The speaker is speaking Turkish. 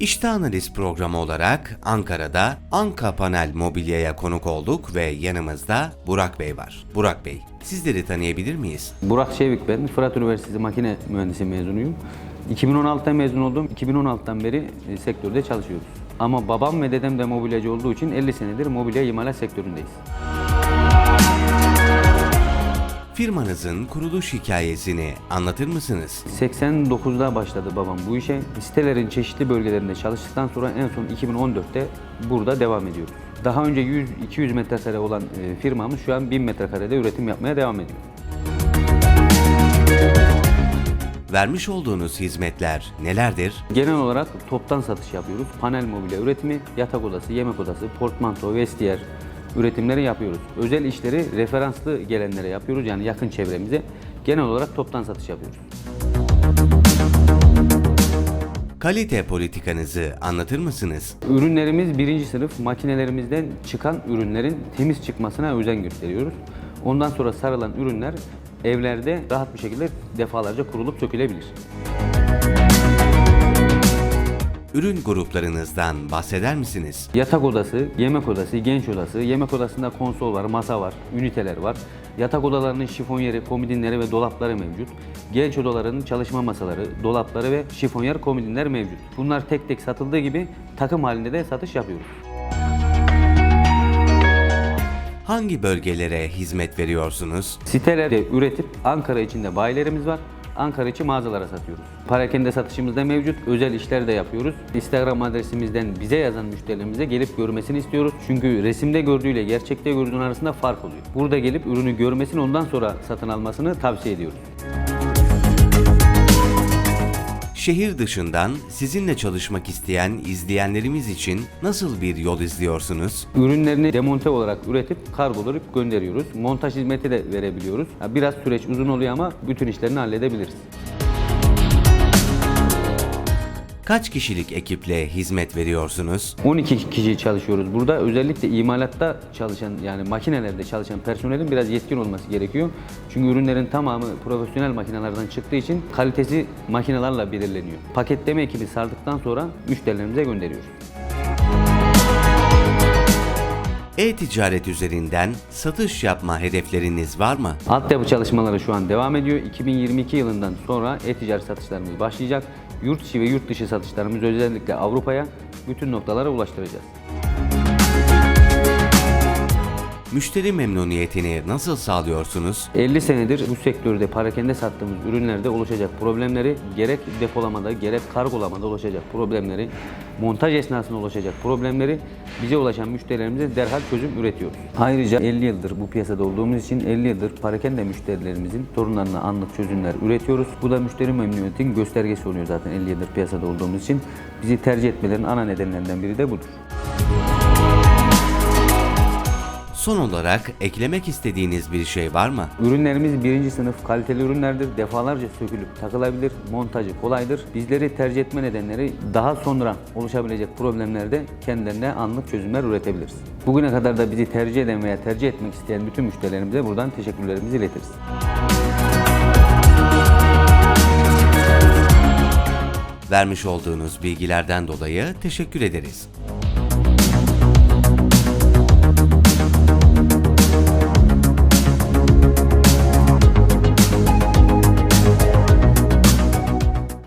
İşte Analiz programı olarak Ankara'da Anka Panel Mobilya'ya konuk olduk ve yanımızda Burak Bey var. Burak Bey, sizleri tanıyabilir miyiz? Burak Şevik ben. Fırat Üniversitesi Makine Mühendisi mezunuyum. 2016'da mezun oldum. 2016'dan beri e, sektörde çalışıyoruz. Ama babam ve dedem de mobilyacı olduğu için 50 senedir mobilya imalat sektöründeyiz. Firmanızın kuruluş hikayesini anlatır mısınız? 89'da başladı babam bu işe. Sitelerin çeşitli bölgelerinde çalıştıktan sonra en son 2014'te burada devam ediyoruz. Daha önce 100-200 metrekare olan e, firmamız şu an 1000 metrekarede üretim yapmaya devam ediyor. Vermiş olduğunuz hizmetler nelerdir? Genel olarak toptan satış yapıyoruz. Panel mobilya üretimi, yatak odası, yemek odası, portmanto, vestiyer üretimleri yapıyoruz. Özel işleri referanslı gelenlere yapıyoruz yani yakın çevremize. Genel olarak toptan satış yapıyoruz. Kalite politikanızı anlatır mısınız? Ürünlerimiz birinci sınıf makinelerimizden çıkan ürünlerin temiz çıkmasına özen gösteriyoruz. Ondan sonra sarılan ürünler evlerde rahat bir şekilde defalarca kurulup sökülebilir. Ürün gruplarınızdan bahseder misiniz? Yatak odası, yemek odası, genç odası, yemek odasında konsol var, masa var, üniteler var. Yatak odalarının şifonyeri, komodinleri ve dolapları mevcut. Genç odalarının çalışma masaları, dolapları ve şifonyer komodinler mevcut. Bunlar tek tek satıldığı gibi takım halinde de satış yapıyoruz. Hangi bölgelere hizmet veriyorsunuz? Sitelerde üretip Ankara içinde bayilerimiz var. Ankara içi mağazalara satıyoruz. Parakende satışımız da mevcut. Özel işler de yapıyoruz. Instagram adresimizden bize yazan müşterilerimize gelip görmesini istiyoruz. Çünkü resimde gördüğüyle gerçekte gördüğün arasında fark oluyor. Burada gelip ürünü görmesini ondan sonra satın almasını tavsiye ediyoruz. Şehir dışından sizinle çalışmak isteyen izleyenlerimiz için nasıl bir yol izliyorsunuz? Ürünlerini demonte olarak üretip kargolayıp gönderiyoruz. Montaj hizmeti de verebiliyoruz. Biraz süreç uzun oluyor ama bütün işlerini halledebiliriz. Kaç kişilik ekiple hizmet veriyorsunuz? 12 kişi çalışıyoruz burada. Özellikle imalatta çalışan yani makinelerde çalışan personelin biraz yetkin olması gerekiyor. Çünkü ürünlerin tamamı profesyonel makinelerden çıktığı için kalitesi makinelerle belirleniyor. Paketleme ekibi sardıktan sonra müşterilerimize gönderiyoruz. E-ticaret üzerinden satış yapma hedefleriniz var mı? Altyapı çalışmaları şu an devam ediyor. 2022 yılından sonra e-ticaret satışlarımız başlayacak. Yurt içi ve yurt dışı satışlarımız özellikle Avrupa'ya bütün noktalara ulaştıracağız. Müşteri memnuniyetini nasıl sağlıyorsunuz? 50 senedir bu sektörde parakende sattığımız ürünlerde oluşacak problemleri gerek depolamada gerek kargolamada oluşacak problemleri, montaj esnasında oluşacak problemleri bize ulaşan müşterilerimize derhal çözüm üretiyoruz. Ayrıca 50 yıldır bu piyasada olduğumuz için 50 yıldır parakende müşterilerimizin sorunlarına anlık çözümler üretiyoruz. Bu da müşteri memnuniyetinin göstergesi oluyor zaten 50 yıldır piyasada olduğumuz için. Bizi tercih etmelerinin ana nedenlerinden biri de budur. Son olarak eklemek istediğiniz bir şey var mı? Ürünlerimiz birinci sınıf kaliteli ürünlerdir. Defalarca sökülüp takılabilir. Montajı kolaydır. Bizleri tercih etme nedenleri daha sonra oluşabilecek problemlerde kendilerine anlık çözümler üretebiliriz. Bugüne kadar da bizi tercih eden veya tercih etmek isteyen bütün müşterilerimize buradan teşekkürlerimizi iletiriz. Vermiş olduğunuz bilgilerden dolayı teşekkür ederiz.